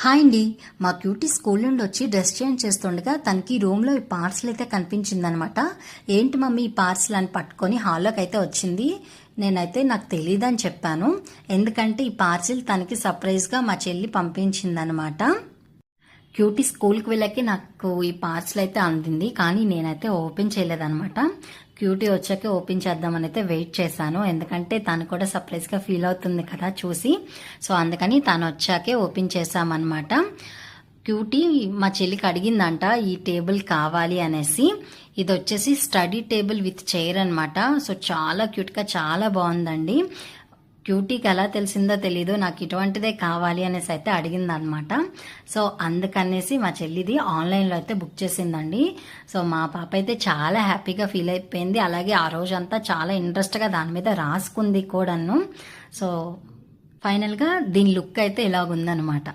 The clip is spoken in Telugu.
హాయ్ అండి. మా క్యూటీ స్కూల్ నుండి వచ్చి డ్రెస్ చేంజ్ చేస్తుండగా తనకి రూమ్లో ఈ పార్సల్ అయితే కనిపించిందనమాట. ఏంటి మమ్మీ ఈ పార్సల్ అని పట్టుకొని హాల్లోకి అయితే వచ్చింది. నేనైతే నాకు తెలియదని చెప్పాను. ఎందుకంటే ఈ పార్సిల్ తనకి సర్ప్రైజ్గా మా చెల్లి పంపించిందనమాట. క్యూటీ స్కూల్కి వెళ్ళాక నాకు ఈ పార్సల్ అయితే అందింది. కానీ నేనైతే ఓపెన్ చేయలేదనమాట క్యూటీ వచ్చాక ఓపెన్ చేద్దామని అయితే వెయిట్ చేశాను. ఎందుకంటే తను కూడా సర్ప్రైజ్గా ఫీల్ అవుతుంది కదా చూసి. సో అందుకని తను వచ్చాకే ఓపెన్ చేశామన్నమాట. క్యూటీ మా చెల్లికి అడిగిందంట ఈ టేబుల్ కావాలి అనేసి. ఇది వచ్చేసి స్టడీ టేబుల్ విత్ చైర్ అనమాట సో చాలా క్యూట్గా చాలా బాగుందండి. క్యూటీకి ఎలా తెలిసిందో తెలీదు నాకు ఇటువంటిదే కావాలి అనేసి అయితే అడిగింది అనమాట సో అందుకనేసి మా చెల్లిది ఆన్లైన్లో అయితే బుక్ చేసిందండి. సో మా పాప అయితే చాలా హ్యాపీగా ఫీల్ అయిపోయింది. అలాగే ఆ రోజంతా చాలా ఇంట్రెస్ట్గా దాని మీద రాసుకుంది కూడాను. సో ఫైనల్గా దీని లుక్ అయితే ఇలాగుందనమాట.